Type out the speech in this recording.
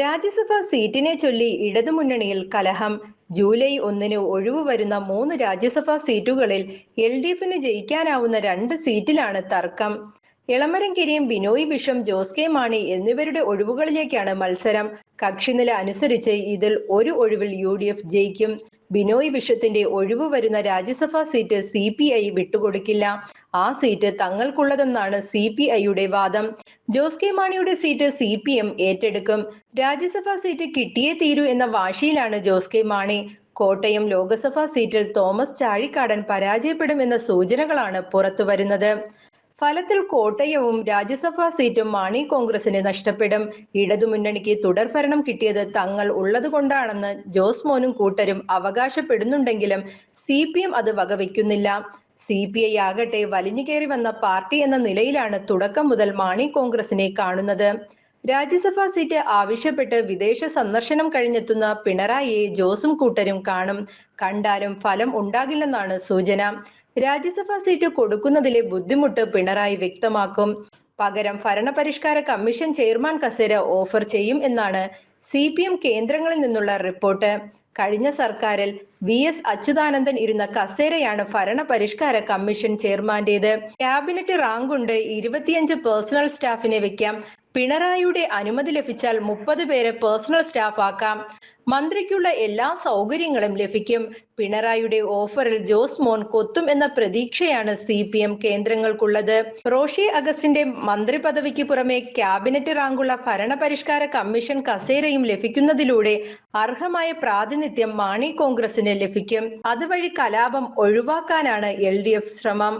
രാജ്യസഭാ സീറ്റിനെ ചൊല്ലി ഇടതുമുന്നണിയിൽ കലഹം. ജൂലൈ ഒന്നിന് ഒഴിവ് വരുന്ന മൂന്ന് രാജ്യസഭാ സീറ്റുകളിൽ എൽ ഡി എഫിന് ജയിക്കാനാവുന്ന രണ്ട് സീറ്റിലാണ് തർക്കം. ഇളമരംകിരിയും ബിനോയ് വിഷം ജോസ് കെ മാണി എന്നിവരുടെ ഒഴിവുകളിലേക്കാണ് മത്സരം. കക്ഷിനില അനുസരിച്ച് ഇതിൽ ഒരു ഒഴിവിൽ യു ഡി എഫ് ജയിക്കും. ബിനോയ് വിഷത്തിന്റെ ഒഴിവ് വരുന്ന Rajya Sabha seat C P I വിട്ടുകൊടുക്കില്ല. ആ സീറ്റ് തങ്ങൾക്കുള്ളതെന്നാണ് സി പി ഐയുടെ വാദം. ജോസ് കെ മാണിയുടെ സീറ്റ് സി പി എം ഏറ്റെടുക്കും. രാജ്യസഭാ സീറ്റ് കിട്ടിയേ തീരൂ എന്ന വാശിയിലാണ് ജോസ് കെ മാണി. കോട്ടയം ലോക്സഭാ സീറ്റിൽ തോമസ് ചാഴിക്കാടൻ പരാജയപ്പെടുമെന്ന സൂചനകളാണ് പുറത്തുവരുന്നത് ഫലത്തിൽ കോട്ടയവും രാജ്യസഭാ സീറ്റും മാണി കോൺഗ്രസിന് നഷ്ടപ്പെടും. ഇടതുമുന്നണിക്ക് തുടർഭരണം കിട്ടിയത് തങ്ങൾ ഉള്ളതുകൊണ്ടാണെന്ന് ജോസ് മോനും കൂട്ടരും അവകാശപ്പെടുന്നുണ്ടെങ്കിലും സി പി എം അത് വകവയ്ക്കുന്നില്ല സി പി ഐ ആകട്ടെ വലിഞ്ഞു കയറി വന്ന പാർട്ടി എന്ന നിലയിലാണ് തുടക്കം മുതൽ മാണി കോൺഗ്രസിനെ കാണുന്നത്. രാജ്യസഭാ സീറ്റ് ആവശ്യപ്പെട്ട് വിദേശ സന്ദർശനം കഴിഞ്ഞെത്തുന്ന പിണറായിയെ ജോസും കൂട്ടരും കാണും. കണ്ടാലും ഫലം ഉണ്ടാകില്ലെന്നാണ് സൂചന. രാജ്യസഭാ സീറ്റ് കൊടുക്കുന്നതിലെ ബുദ്ധിമുട്ട് പിണറായി വ്യക്തമാക്കും. പകരം ഭരണപരിഷ്കാര കമ്മീഷൻ ചെയർമാൻ കസേര ഓഫർ ചെയ്യും എന്നാണ് സി കേന്ദ്രങ്ങളിൽ നിന്നുള്ള റിപ്പോർട്ട്. കഴിഞ്ഞ സർക്കാരിൽ വി എസ് അച്യുതാനന്ദൻ ഇരുന്ന കസേരയാണ് ഭരണ പരിഷ്കാര കമ്മീഷൻ ചെയർമാന്റേത് ക്യാബിനറ്റ് റാങ്കുണ്ട് ഇരുപത്തിയഞ്ച് പേഴ്സണൽ സ്റ്റാഫിനെ വെക്കാം. പിണറായിയുടെ അനുമതി ലഭിച്ചാൽ മുപ്പത് പേരെ പേഴ്സണൽ സ്റ്റാഫ് ആക്കാം മന്ത്രിക്കുള്ള എല്ലാ സൗകര്യങ്ങളും ലഭിക്കും. പിണറായിയുടെ ഓഫറിൽ ജോസ് മോൻ കൊത്തും എന്ന പ്രതീക്ഷയാണ് സി പി എം കേന്ദ്രങ്ങൾക്കുള്ളത്. റോഷി അഗസ്റ്റിന്റെ മന്ത്രി പദവിക്ക് പുറമെ ക്യാബിനറ്റ് റാങ്കുള്ള ഭരണപരിഷ്കാര കമ്മീഷൻ കസേരയും ലഭിക്കുന്നതിലൂടെ അർഹമായ പ്രാതിനിധ്യം മാണി കോൺഗ്രസിന് ലഭിക്കും. അതുവഴി കലാപം ഒഴിവാക്കാനാണ് എൽ ശ്രമം.